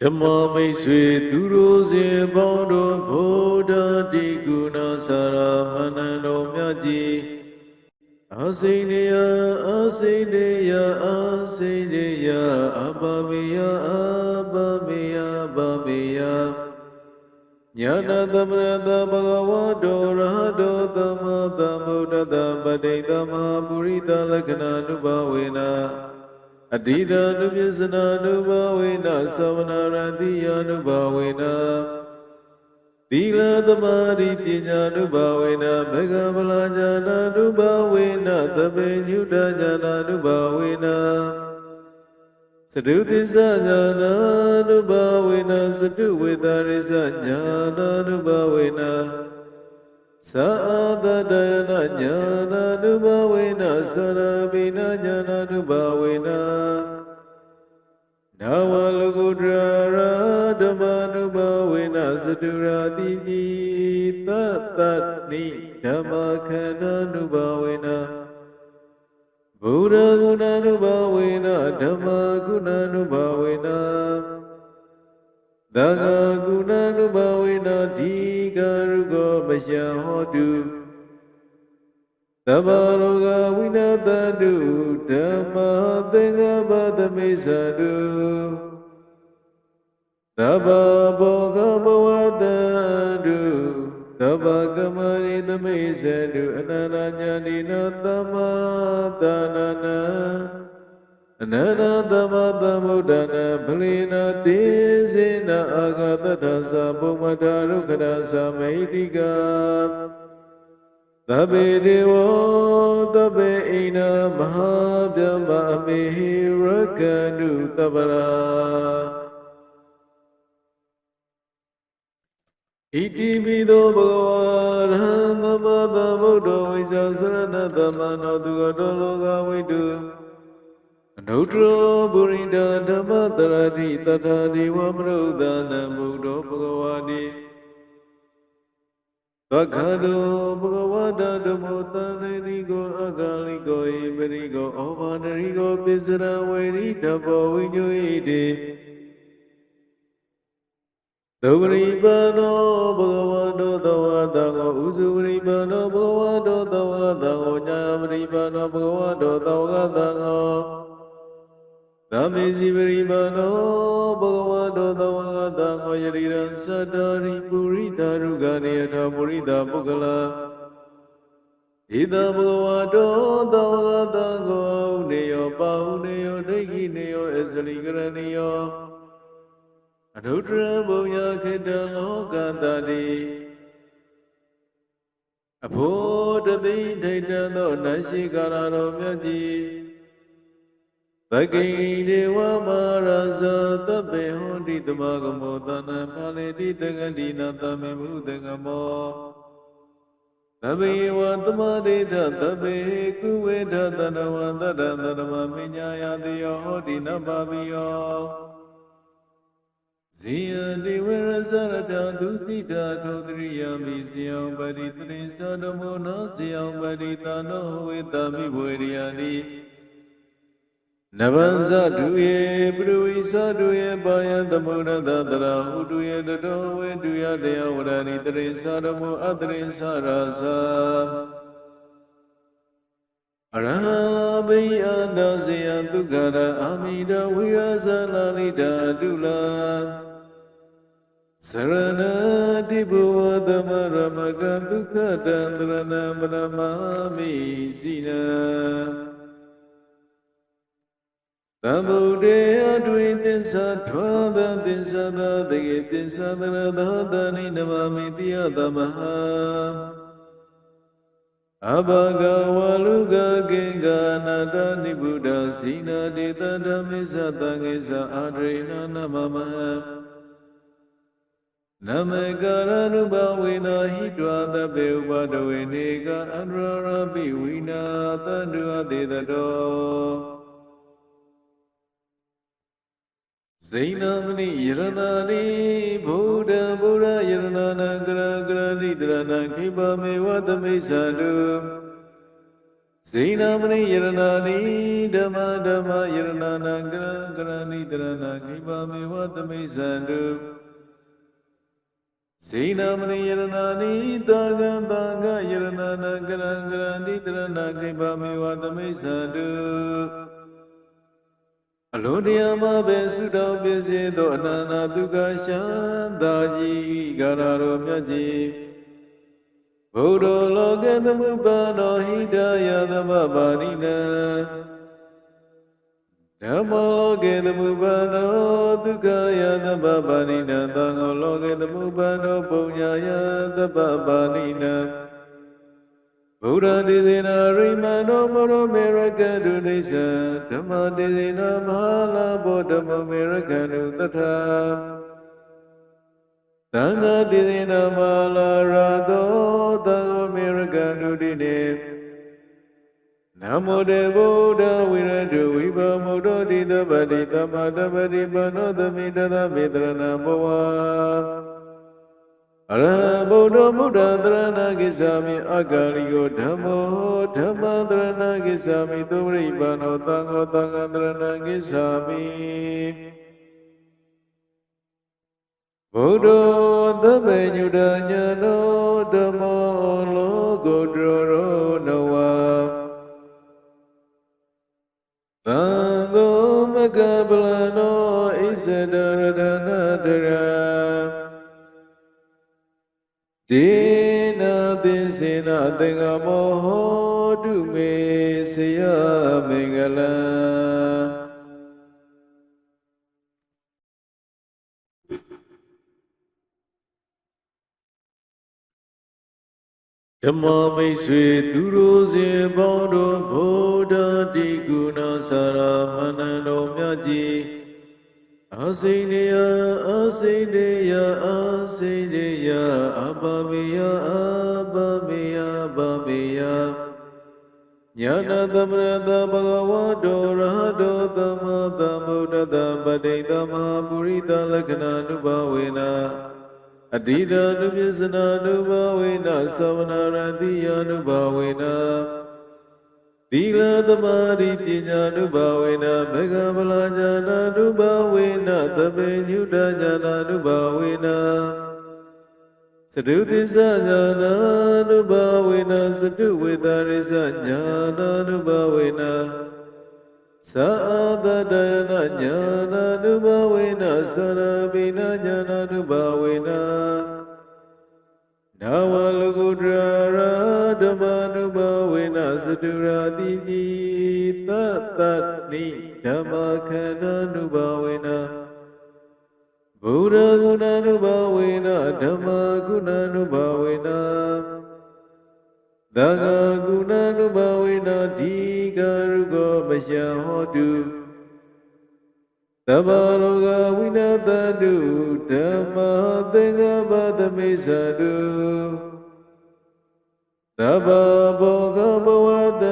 ဓမ္မမိတ်ဆွေသူတို့စဉ်ပေါင်းတို့ဗုဒ္ဓတိကုဏဆရာမဏ္ဍတော်မြတ်ကြီးအစိမ့်နေယအစိမ့်နေယအစိမ့်နေယအပမေယအ ညာနာသမရတဘဂဝတောရဟတောသမ္မာသမ္ဗုဒ္ဓတ္တပဋိသမဟာပုရိသလက္ခဏာနုဘဝေနာအတိတနုပစ္စနာနုဘဝေနသဝနာရတိယနုဘဝေနသီလသမာဓိပညာနုဘဝေနမေဃဗလာဉာဏနုဘဝေနသဗ္ဗညုတဉာဏနုဘဝေနသ တုသစ္စာဉာဏနုဘဝေနသတုဝေဒရိစ္ဆဉာဏနုဘဝေနသာသတယနာညာနာနုဘဝေနသရပိနာညာနာနုဘဝေနနာဝလုကုတရာရာဓမ္မနုဘဝေနသတုရာတိတိသတ္တနိဓမ္မခန္ဓာနုဘဝေန ဘုရားဂုဏနုဘဝေနဓမ္မဂုဏနုဘဝေနသဂဂုဏနုဘဝေနဒီကရုကောမယဟောတုသဗ္ဗရောဂဝိနာတတုဓမ္မသင်္ဃပသမိစ္ဆတုသဗ္ဗဘောဂဘဝတတု သဗ္ဗကမရိသမိစ္ဆတုအနန္တညာတိနသမ္မာတနာနာအနန္တသမသမုဒ္ဒနာပလီနာတေစေနာအာဂတတ္ထသာပုမ္မတာရုခရသာမိတိကသဗ္ဗေဒေဝသဗ္ဗေအိနာမဟာဗျမမေဟိရကန္တုတပ္ပရာ ဣတိပိသောဘဂဝါရဟံသမ္မာသမ္ဗုဒ္ဓဝိဇ္ဇာစရဏသမ္မာနောသူကတောလောကဝိတုအနုတ္တရောပုရိဒဓမ္မတရတိတတ္ထာဒေဝမရုဒနံဘုဒ္ဓဘဂဝါတိသက္ခတောဘဂဝတဓမ္မောတန္တိရိကိုအဂါလိကိုဣပရိကိုဩဘာနရိကိုပိစရဝေရိတဘောဝိညုဣတိ သုပရိပနောဘဂဝတောသဝတံကိုဥစုပရိပနောဘဂဝတောသဝတံကိုညာပရိပနောဘဂဝတောသဝတံကိုသမေစီပရိပါဏောဘဂဝတောသဝဂတံဝယရိရံသတ္တရိပုရိသရုကနေယထာပုရိသပုဂ္ဂလာဣဒဘဂဝတောသဝဂတံကိုနေယောပါဟုနေယောဒိဋ္ဌိနေယောအစလိကရဏီယော အနုတ္တရဘုံညာခေတ္တလောကတတိအဖို့တသိထိတ်တသောနတ်ရှိကာရတော်မြတ်ကြီးသကိဒေဝမာရဇသဗ္ဗေဟောတိတမဂမောသနံပါလေတိတကတိနာတမေမုတကမောသဗ္ဗေဝသမဒေထသဗ္ဗေကုဝေထသနဝသတ္တသရမမညာယတိယောဟောတိနပါပိယော ဇေယတိဝရဇရတသုစိတာထောတရိယာမိဇေယံပရိတရိသဓမ္မောနောဇေယံပရိတာနောဝေတမိဝေရိယာနိနဗံဇဒုယေပရဝိသဒုယေပါယသမုဒ္ဒတတရာဟုတုယေတတောဝေတုယတယဝရဏိတရိသရမောအတရိသရာသအရဟံဘိယနာဇယဒုက္ခရအာမိတဝိရဇာနာလိတာတုလာ စရဏတိဘဝသမရမကဒုက္ခတံတရဏမရမမိစိနံသ နိနမမိတိယသမဟအဘဂဝလူကကေကနာတနိဗ္ဗုဒ္ဓဇိနာတေတဓမ္မိသတံခေသအာဒရိဏနမမဟနမေကာရနုဘဝေနာဟိတဝသဗ္ဗေဥပဒဝေနေကအန္တရပိဝိနာတန္တုအတေတတောဇိနမဏိယရဏာနိဗုဒ္ဓဗုဒ္ဓယရဏနာကရကရဏိတရဏခိပမေဝသမိစ္ဆာတုဇိနာမဏိယရဏာနိဓမ္မဓမ္မယရဏနာကရကရဏိတရဏခိပါမေဝသမိစ္ဆန္တု ဇိနာမဏိယရဏာနိတာဂံတာဂယရဏနာကရကရဏိတရဏခိပါမေဝသမိစ္ဆန္တုအလိုတရားမှာပဲဆုတောင်းပြည့်စေသောအနန္တဒုက္ခရှမ်းသာကြီးဂါရတော်မြတ်ကြီးဘုဒ္ဓလောကသမုပ္ပါဒောဟိတယသမပါဏိ နံဓမ္မလောကေသမုပ္ပါဒောဒုက္ခယသမပါဏိနံသံဃောလောကေသမုပ္ပါဒောပုညယသမပါဏိနံဗုဒ္ဓတိစေနာရိမန္တောမောမေရကတုဒိသဓမ္မတိစေနာမဟာလာဘောဓမ္မမေရကတုတထာသံဃာတိစေနာမဟာလာရာသောသံဃောမေရကတုတိနေ နမောတေဗုဒ္ဓဝိရတုဝိဘမုဒ္ဓတိသဗ္ဗတိသမ္မာတပ္ပတိပနောသမိတသမေတရဏဘောဝါအရဟံဗုဒ္ဓမုဒ္ဓသရဏကိစ္ဆာမိအဂါလိကိုဓမ္မောဓမ္မသရဏကိစ္ဆာမိသုရိပနောသံဃောသံဃံသရဏကိစ္ဆာမိဗုဒ္ဓသဗ္ဗညုတညာနောဓမ္မောလောကုတ္တရောနဝါ သံဃောမကပလနောဣစ္ဆဒရဒနာတရာဒေနာသင်္စေနာသင်္ဃမောဟောတုမေဆယမင်္ဂလံ ဓမ္မမိတ်ဆွေသူတို့စဉ်ပေါင်းတို့ဗုဒ္ဓတိကုဏစာရမဏံတော်မြတ်ကြီးအာစိန်နေယအာစိန်နေယအာစိန်နေယအပမေယအပမေယပမေယညာနာသမရတဘဂဝတောရဟတောသမ္မာသမ္ဗုဒ္ဓတပတိသမဟာပုရိသလက္ခဏာနုဘဝေနာ အတိတနုပစ္စနာနုဘဝေနသဝနာရတိယနုဘဝေနသီလသမာဓိပညာနုဘဝေနမေဃဗလာညာနာနုဘဝေနသဗ္ဗညုတညာနာနုဘဝေနသတုသစ္စာညာနာနုဘဝေနသတုဝေတာရိစညာနာနုဘဝေန သာသတယနာညာနာနုဘဝေနသရပိနာညာနာနုဘဝေနနာဝလုကုတရာဓမ္မနုဘဝေနသတုရာတိတိသတ္တနိဓမ္မခန္ဓာနုဘဝေနဗုဒ္ဓဂုဏနုဘဝေနဓမ္မဂုဏနုဘဝေနသဂဂုဏနုဘဝေနဒီ ကရုကောမရှဟောတုသဗ္ဗရောဂဝိနာတတုဓမ္မသင်္ကပ္ပသမိစ္ဆတုသဗ္ဗဘောဂဘဝတ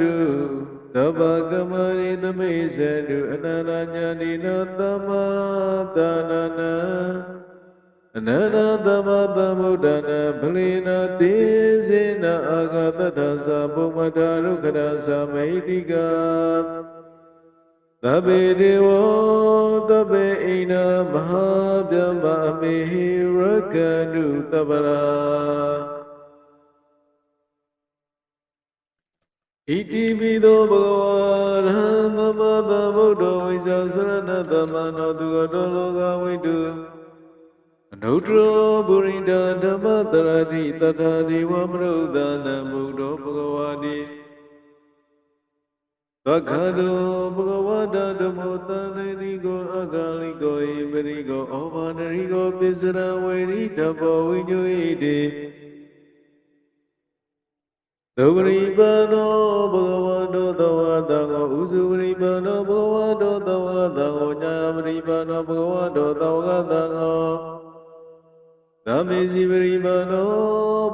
တုသဗ္ဗကမရိသမိစ္ဆတုအနန္တညာတိနောသမ္မာတာနာနာ အနန္တသမသမ္ဗုဒ္ဓနာပလီနာတေစေနာအာဂတတ္ထသာပုမ္မတာရုခရသာမိတိကာသဗ္ဗေဒေဝသဗ္ဗေအိနာမဟာဗျမမေဟိရကနုတပ္ပရာဣတိပိသောဘဂဝါရဟံသမ္မာသမ္ဗုဒ္ဓဝိဇာစရဏသမ္မာနောသူတော်လောကဝိတုအ နုတ္တရောပုရိဒဓမ္မတရတိတထာဒေဝမရုဒ္ဒနာဘုဒ္ဓဘဂဝါတိသက္ခတောဘဂဝတဓမ္မောတန်ရိကိုအဂါလိကိုဣပရိကိုဩဘာနရိကိုပိစရဝေရိတဘောဝိညုဣတိသုပရိပနောဘဂဝတောသဝတံကိုဥစုပရိပနောဘဂဝတောသဝတံကိုညာပရိပနောဘဂဝတောသဝတံကို သမေစီပရိပနော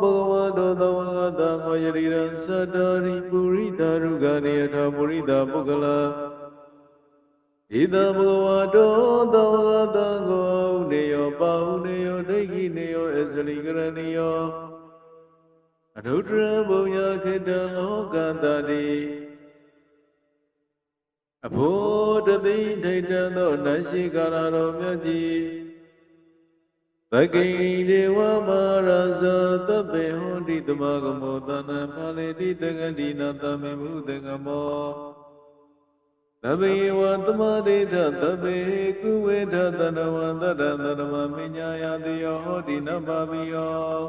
ဘဂဝတောသဝတံကိုယရိရံသတ္တရိပုရိသရုကနေယထာပုရိသပုဂ္ဂလာဣဒံဘဂဝတောသဝတံကိုဥနေယောပါဟုနေယောဒိဋ္ဌိနေယောအစလိကရဏီယောအနုတ္တရဘုံညာခေတ္တလောကတတိအဖို့တသိထိတ်တန်သောနတ်ရှိကာရတော်မြတ်ကြီး သကိဒေဝမာရဇသဗ္ဗေဟောတိတမဂမောတဏ္ဏပါလေတိတကတိနာတမေမှုတကမောသဗ္ဗေဝသမရိထသဗ္ဗေကုဝေထသနဝန္တရသရမမညာယတိယောဟောတိနဗ္ဗဗိယော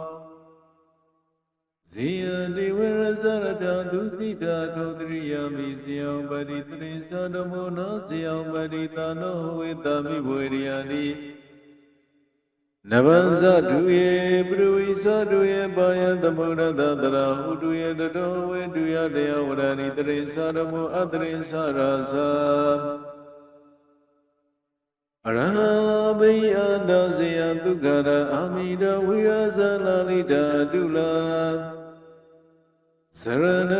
ဇေယတိဝရဇရတဒုစိတာထောတရိယာမိဇေယံပရိတရိသဓမ္မောနောဇေယံပရိတာနောဝေတမိဝေရိယာတိ နဗံဇတုယေပရဝိသတုယေပါယသမုဒ္ဒတတရာဟုတုယေတတောဝေတုယတယဝရဏိတရိသဓမ္မောအတရိသရာဇာအရဟဘိယနာဇေယဒုက္ခရအာမိတဝိရဇာလာလိတာတုလာစရဏ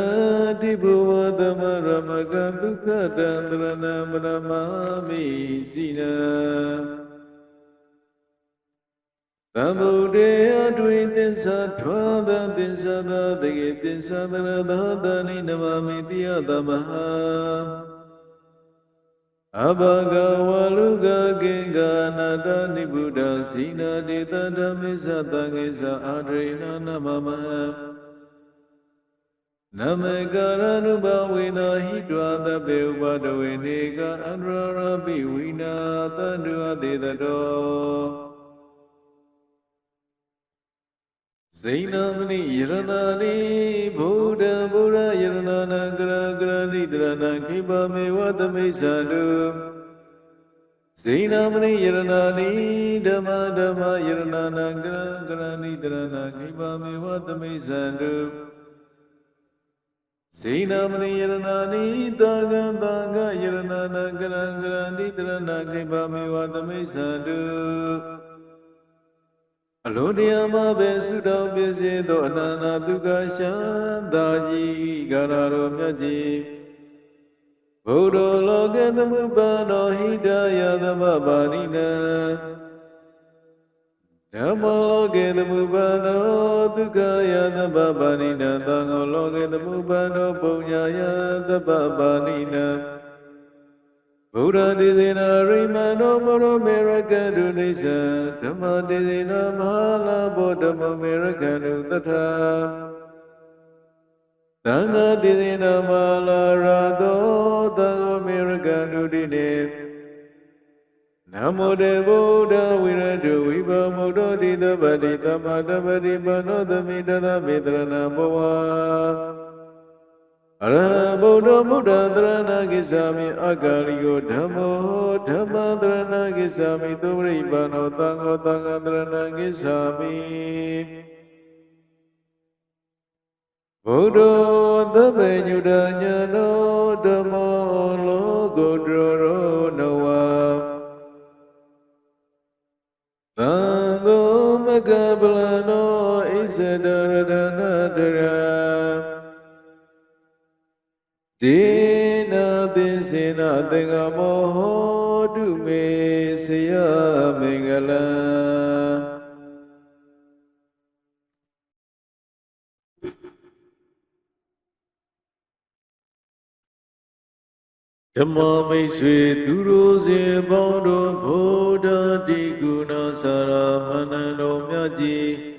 တိဘဝသမရမကဒုက္ခတံတရဏမရမမိစိနာ သမုဒေအတွေ့သစ္စာထွားသောသစ္စာသောတကယ်သစ္စာသရသောတဏိနမမိတိယသမဟာအဘဂဝလူကကေကနာတနိဗ္ဗုဒ္ဓစီနာတေတဓမ္မေသတံငေသအာဒရိဏနမမဟနမေကာရနုဘဝေနာဟိတဝသဗ္ဗေဥပဒဝေနေကအန္တရပိဝိနာတန္တုအတေတတော ဇိနမဏိယရဏာနိဗုဒ္ဓဗုဒ္ဓယရဏနာကရကရဏိတရဏခိပမေဝသမိစ္ဆာတုဇိနမဏိယရဏာနိဓမ္မဓမ္မယရဏနာကရကရဏိတရဏခိပမေဝသမိစ္ဆာတုဇိနမဏိယရဏာနိတာဂံတာဂယရဏနာကရကရဏိတရဏခိပမေဝသမိစ္ဆာတု အလိုတရားမှာပဲဆုတောင်းပြည့်စေသောအနန္တဒုက္ခရှမ်းသာကြီးဂါရတော်မြတ်ကြီးဘုဒ္ဓလောကသမုပ္ပါဒောဟိတယသမပါဏိနံဓမ္မလောကေသမုပ္ပါဒောဒုက္ခယသမပါဏိနံသံဃောလောကေသမုပ္ပါဒောပုညယသမပါဏိနံ ဗုဒ္ဓတိစေနာရိမန္တောမောမေရကတုနိစ္စဓမ္မတိစေနာမဟာလာဘောဓမ္မမေရကတုတထာသံဃာတိစေနာမဟာလာရသောသံဃာမေရကတုတိနေနမောတေဗုဒ္ဓဝိရတုဝိဘမုဒ္ဓတိသဗ္ဗတိသမ္မာတပ္ပတိပနောသမိတသမေတရဏဘောဝါ အရဟံဗုဒ္ဓမုဒ္ဒသရဏဂစ္ဆာမိအဂါလိကိုဓမ္မောဓမ္မသရဏဂစ္ဆာမိသုရိပနောသံဃောသံဃသရဏဂစ္ဆာမိဗုဒ္ဓသဗ္ဗညုတညာနောဓမ္မောလောကုတ္တရောနဝသံဃောမကပလနောဣဇဒရဒနာတရာ ဒေနာသင်္စေနာသင်္ကမောဟောတုမေဆယမင်္ဂလံဓမ္မမိတ်ဆွေသူတို့စဉ်ပေါင်းတို့ဘုဒ္ဓတိကုဏစာရမဏံတော်မြတ်ကြီးအာစိနေယအာစိနေယအာစိနေယအပမေယအပမေယပမေယညာနာသမရတဘဂဝတောရဟတောသမ္မာသမ္ဗုဒ္ဓတပတိသမဟာပုရိသလက္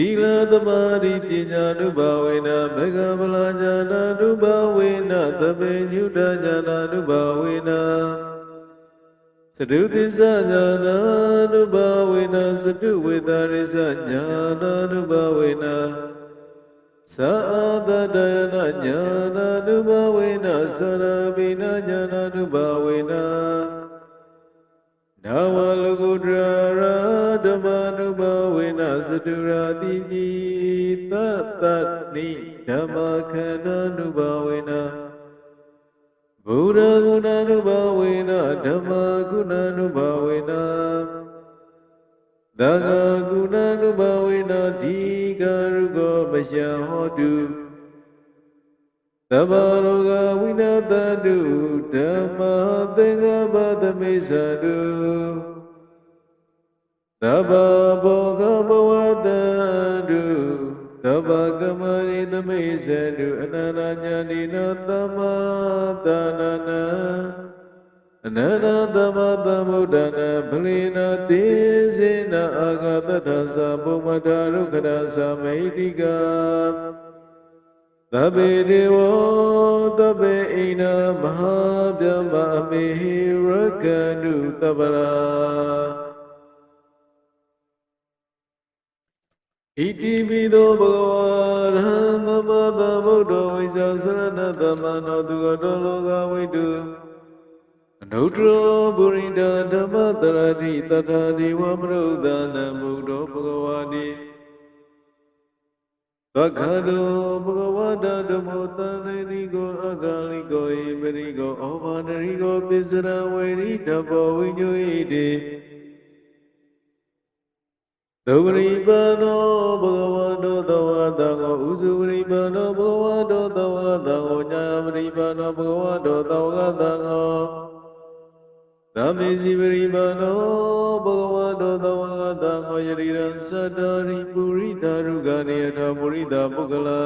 သီလသမာဓိပညာနုဘဝေနဘဂဗလာဉာဏနုဘဝေနသဗ္ဗညုတဉာဏနုဘဝေနသတုသစ္စာဉာဏနုဘဝေနသတုဝေတရိစ္ဆဉာဏနုဘဝေနသာသတယနာဉာဏနုဘဝေနသရပိနာဉာဏနုဘဝေနနာဝလကုတရာဓမ္မနုဘ ဝေနသတုရာတိတိသတ္တနိဓမ္မခန္ဓာနုဘဝေနဗ ဗုဒ္ဓဂုဏ ानु ဘာဝေနဓမ္မဂုဏ ानु ဘာဝေနသံဃာဂုဏ ानु ဘာဝေနဒီကရုကောမရှဟောတုသဗ္ဗလောကဝိနာတတုဓမ္မသင်္ဃပသမိစ္ဆတု သဗ္ဗဘောဂဘဝတတုသဗ္ဗကမရိသမိစ္ဆတုအနန္တညာတိနောသမ္မာတနနာအနန္တသမ္မာသမ္ဗုဒ္ဓနာပလီနာတေစေနာအာဂတတ္ထသာဘုမတာရုခရသာမိတိကာသဗ္ဗေဒေဝသဗ္ဗေဣနာမဟာဗျမမေဟိရကန္တုသဗ္ဗရာ ဣတိပိသောဘဂဝါရဟံသမ္မာသမ္ဗုဒ္ဓဝိဇ္ဇာစရဏသမ္မာနောသူကတောလောကဝိတုအနုတ္တရောပုရိဒဓမ္မတရတိတထာဒီဝမရုဒနံဘုဒ္ဓဘဂဝါတိသက္ခတောဘဂဝတဓမ္မောတန်တိကိုအဂါလိကိုဣပရိကိုဩဘာနရိကိုပစ္စရဝေရိတဘောဝိညုဣတိ သုဝရိပနောဘဂဝတောသဝတံကိုဥစုဝရိပနောဘဂဝတောသဝတံကိုညာဝရိပနောဘဂဝတောသဝတံကိုသမေစီဝရိပနောဘဂဝတောသဝတံကိုယရိရံသတ္တရိပုရိသရုကနေယထာပုရိသပုဂ္ဂလာ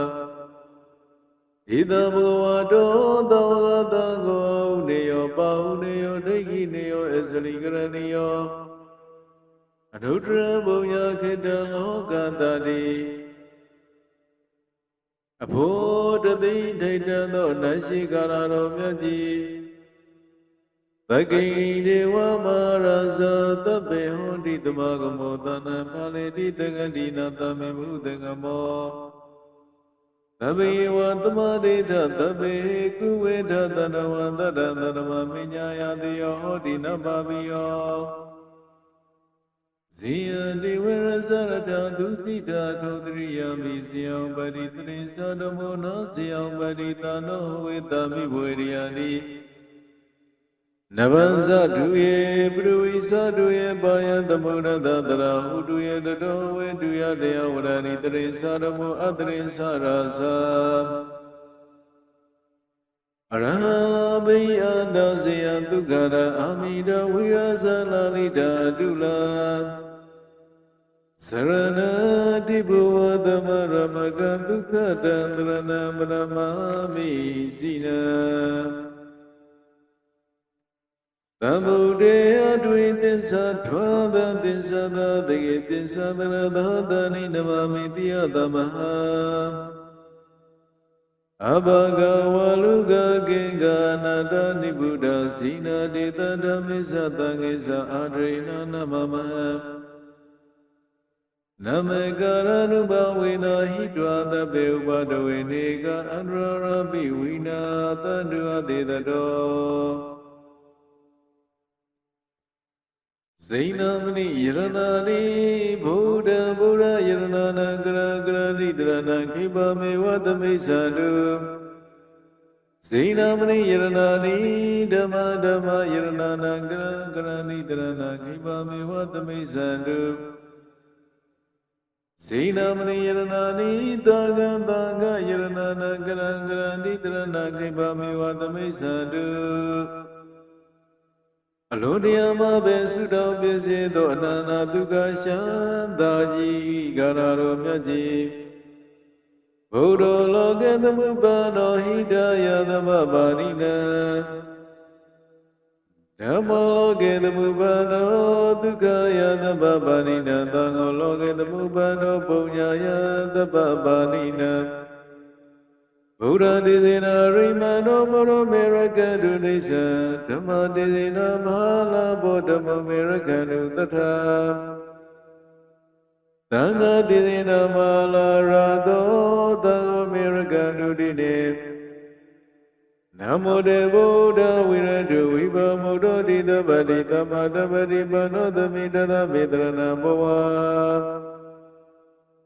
ဣဒဘဂဝတောသဝတံကိုနေယောပါဟုနေယောဒိဋ္ဌိနေယောအစလိကရဏီယော အနုတ္တရဘုံညာခေတ္တလောကတတိအဖို့တသိဒိဋ္ဌံသောနတ်ရှိကာရတော်မြတ်ကြီးသကိဒေဝမာရဇသဗ္ဗေဟောတိတမဂမောသနံပါလေတိတကတိနာတမေမုတကမောသဗ္ဗေဝသမာဒိဋ္ဌသဗ္ဗေကုဝေဒသနဝန္တရသရမမညာယတိယောဟောတိနပါပိယော ဇေယတိဝရဇရတဒုစိတာထောတရိယာမိဇေယံပရိတရိသတမောနောဇေယံပရိတနောဝေတမိဝေရိယတိနဗံဇတုယေပရဝိသတုယေပါယသမုဒ္ဒတတရာဟုတုယေတတောဝေတုယတယဝရဏိတရိသရမောအတရိသရာသာအရဟဘိယနာဇေယဒုက္ခရအာမိတဝိရဇာလာလိတာတုလာ စရဏတိဘဝသမရမကဒုက္ခတံတရဏမရမမိစိနသံဗု နမမိတိယသမဟာအဘဂဝလူကကေကနာတနိဗ္ဗုဒ္ဓဇိနာတေတဓမ္မိသတံငေသအာဒရိဏနမမဟနမေကာရနုဘဝေနာဟိတွာသဗ္ဗေဥပဒဝေနေကအန္တရရပိဝိနာတန္တုအသေးတောဇိနမဏိယရဏာနိဗုဒ္ဓဗုဒ္ဓယရဏာနံကရကရဏိတရဏံခိပမေဝသမိစ္ဆာတုဇိနမဏိယရဏာနိဓမ္မဓမ္မယရဏာနံကရကရဏိတရဏံခိပမေဝသမိစ္ဆာတု ဇိနမဏိယရဏာနိသာဂံသာဂယရဏာနံကရကရဏိတရဏံခိပမေဝသမိစ္ဆာတုအလိုတရားမှာပဲဆုတောင်းပြည့်စေသောအနန္တဒုက္ခရှမ်းသာကြီးကာရတော်မြတ်ကြီးဘုဒ္ဓလောကသမုပ္ပါဒောဟိတယသမပါရိနံ ဓမ္မလောကေသမုပ္ပါဒောဒုက္ခယသမပါရိနံသံဃောလောကေသမုပ္ပါဒောပုံညာယသမပါရိနံဗုဒ္ဓဒေသေနာရိမနောမောမေရကတုနေသဓမ္မဒေသေနာမဟာလာဘောဓမ္မမေရကတုတထာသံဃာဒေသေနာမဟာလာရသောသံဃမေရကတုတိနေ နမောတေဗုဒ္ဓဝိရတုဝိပါမုဒ္ဓတိသဗ္ဗတိသမ္မာတပ္ပတိပနောသမိတသမေတရဏဘောဝါ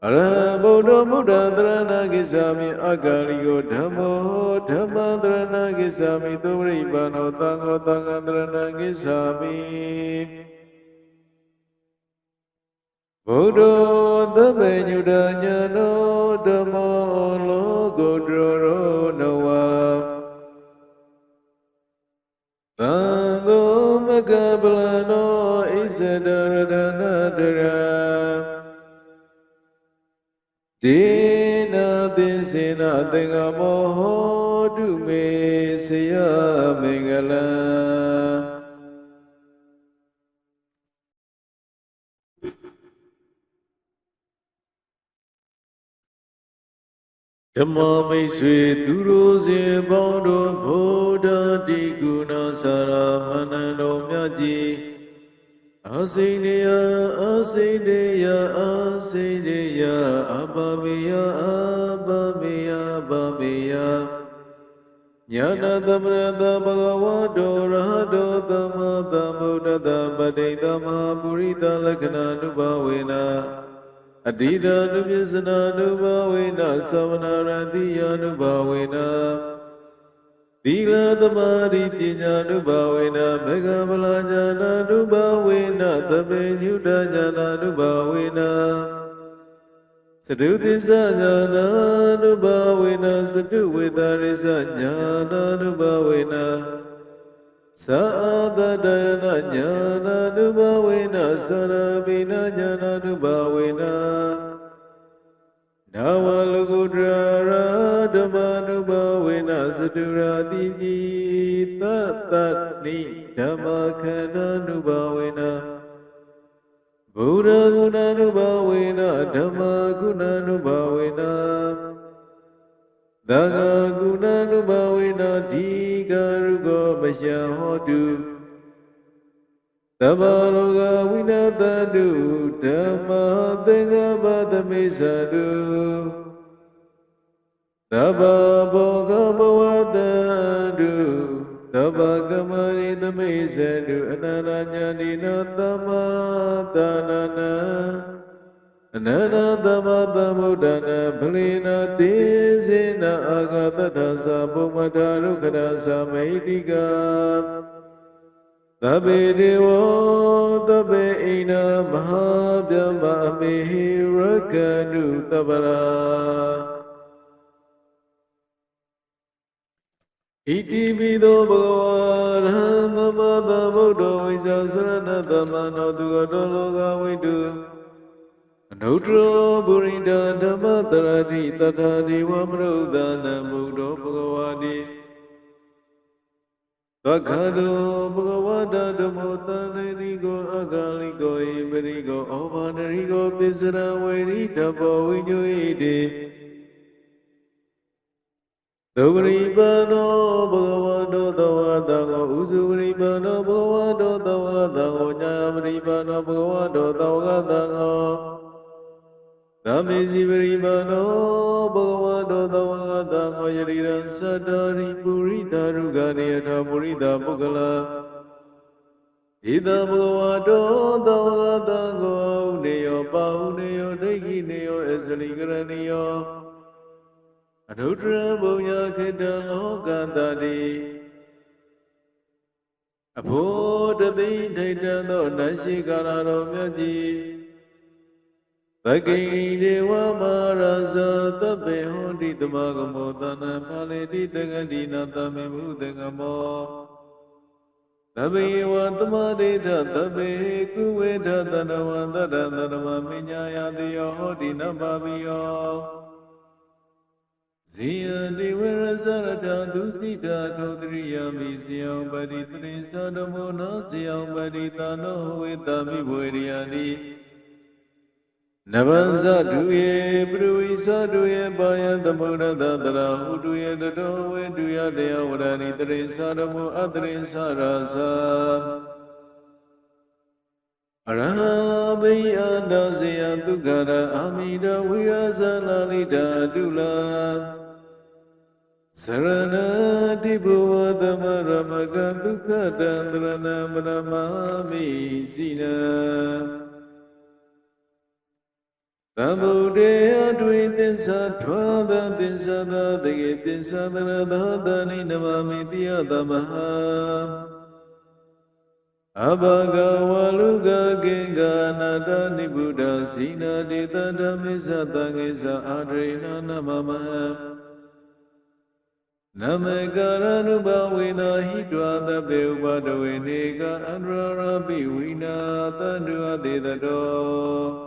အရဟံဗုဒ္ဓမုဒ္ဒသရဏဂိသာမိအဂါလိကိုဓမ္မောဓမ္မသရဏဂိသာမိသုပရိပန္နောသံဃောသံဃံသရဏဂိသာမိဗုဒ္ဓသဗ္ဗညုတညာနောဓမ္မောလောကုတ္တရော နဝသံဃောမကပလနောဣဇဒရဒနာတရာဒေနာသင်္စေနာသင်္ကမောဟောတုမေဆယမင်္ဂလံ ဓမ္မမိတ်ဆွေသူတို့စဉ်ပေါင်းတို့ဗုဒ္ဓတိကုဏစာရမဏံတော်မြတ်ကြီးအာစိနေယအာစိနေယအာစိနေယအပမေယအပမေယပမေယညာနာသမရတဘဂဝတောရဟတောသမ္မာသမ္ဗုဒ္ဓတ္တပတိသမ္မာပုရိသလက္ခဏာနုဘဝေနာ အတိတနုပစ္စနာနုဘဝေနသဝနာရတိယနုဘဝေနသီလသမာဓိပညာနုဘဝေနမေဃဗလာညာနာနုဘဝေနသဗ္ဗညုတညာနာနုဘဝေနသတုသစ္စာညာနာနုဘဝေနသတုဝေတရိစ္ဆညာနာနုဘဝေန သာသတယနာညာနာနုဘဝေနသရပိနာညာနာနုဘဝေနနာဝလကုတရာရာဓမ္မနုဘဝေနသတုရာတိတိသတ္တနိဓမ္မခန္ဓာနုဘဝေနဗုဒ္ဓဂုဏနုဘဝေနဓမ္မဂုဏနုဘဝေန သဂဂုဏနုဘဝေနဒီကရုကောမရှဟောတုသဗ္ဗလောကဝိနာတတုဓမ္မသင်္ကပ္ပသမိစ္ဆတုသဗ္ဗဘောဂဘဝတတုသဗ္ဗကမရိသမိစ္ဆတုအနန္တညာတိနောသမ္မာတဏနာ အနန္တသမ္မာသမ္ဗုဒ္ဓနာပလီနာတေစေနာအာဂတတ္ထသာဘုမထာရုခရသာမိတိကာသဗ္ဗေဒေဝသဗ္ဗေဣနာမဟာဗျမမေဟိရကနုတပ္ပရာဣတိပိသောဘဂဝါရဟံသမ္မာသမ္ဗုဒ္ဓဝိဇ္ဇာစရဏသမ္မာနောသူကတောလောကဝိတုအ နုတ္တရောပုရိဒဓမ္မတရတိတထာဒေဝမရုဒ္ဒနာမုဒ္ဓဘဂဝါတိသက္ခတောဘဂဝတာဓမ္မောတန်ရိကိုအဂါလိကိုဣပရိကိုဩဘာနရိကိုပစ္စရဝေရိတဘောဝိညုဣတိသုပရိပနောဘဂဝတောသဝတံကိုဥစုပရိပနောဘဂဝတောသဝတံကိုညာပရိပနောဘဂဝတောသဝတံကို သမေစီပရိပနောဘဂဝတောသဝတံကိုယရိရံသတ္တရိပုရိသရုဂနိယထာပုရိသပုဂ္ဂလဣဒံဘဂဝတောသဝတံကိုဥနေယောပါဟုနေယောဒိဋ္ဌိနေယောအစလိကရဏီယောအနုတ္တရဘုံညာခေတ္တလောကတတိအဖို့တသိထိတ်တန်သောနတ်ရှိကာရတော်မြတ်ကြီး သကိဒေဝမာရဇသဗ္ဗေဟောတိတမဂမောသနံပါလေတိတကတိနာတမေမုတကမောသဗ္ဗေဝသမာရိထသဗ္ဗေကုဝေထသနဝန္တရသရမမညာယတိယောဟောတိနဗ္ဗဗိယောဇေယတိဝရဇရတဒုစိတာထောတရိယာမိဇေယံပရိတရိသဓမ္မောနောဇေယံပရိတာနောဝေတမိဝေရိယတိ နဗံဇတုယေပရဝိသတုယေပါယသမုဒ္ဒတတရာဟုတုယေတတောဝေတုယတယဝရဏိတရိသဓမ္မောအတရိသရာသာအရဟဘိယနာဇေယဒုက္ခရအာမိတဝိရဇာနာလိတာတုလာသရဏတိဘဝသမရမကဒုက္ခတံတရဏမရမမိစိန သမ္ဗုဒ္ဓေအတွေ့သစ္စာထွားသောသစ္စာသောတကေသစ္စာသရသောတဏိနမမိတိယသမဟအဘဂဝလူကကေကနာတနိဗ္ဗုဒ္ဓဇိနာတေတဓမ္မေသတံငေသအာဒရိဏနမမဟနမေကာရနုဘဝေနာဟိတွာသဗ္ဗေဥပဒဝေနေကအန္တရာရပိဝိနာတန္တုအသေးတော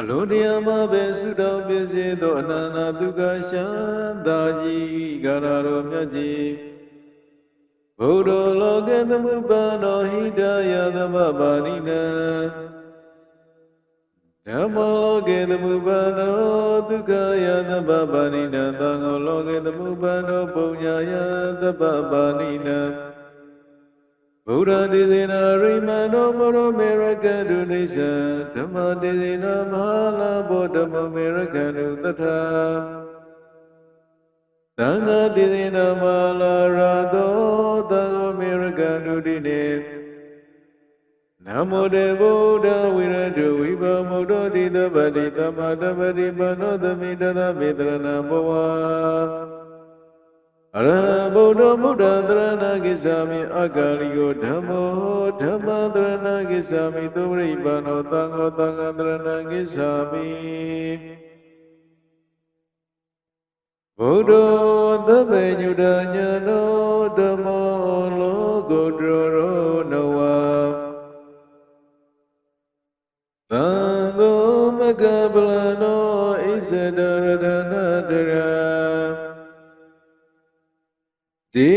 အလိုတရားမှာပဲဆုတောင်းပြည့်စေသောအနန္တဒုက္ခရှမ်းသာကြီးကာရတော်မြတ်ကြီးဘုဒ္ဓလောကသမုပ္ပါဒောဟိတယသမပါဏိနံဓမ္မလောကေသမုပ္ပါဒောဒုက္ခယသမပါဏိနံသံဃောလောကေသမုပ္ပါဒောပုံညာယသမပါဏိနံ ဗုဒ္ဓတိစေနာရိမန္တောမောမေရကတုနေသဓမ္မတိစေနာမဟာလာဘောဓမ္မမေရကတုတထာသံဃာတိစေနာမဟာလာရသောသံဃောမေရကတုတိနေနမောတေဗုဒ္ဓဝိရတုဝိဗမုဒ္ဓတိသဗ္ဗတိသမ္မာတပ္ပတိပနောသမိတသမေတရဏဘဝ အရဟံဗုဒ္ဓမုဒ္ဒသရဏဂိသာမိအဂါလိကိုဓမ္မောဓမ္မသရဏဂိသာမိသုပရိပန္နောသံဃောသံဃသရဏဂိသာမိဗုဒ္ဓသဗ္ဗညုတညာနောဓမ္မောလောကုတ္တရောနဝသံဃောမကပလနောဣဇဒရဒနာတရာ ဒေ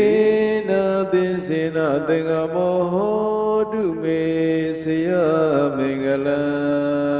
နာသင်္စေနာသင်္ကမောဟောတုမေဆယမင်္ဂလံ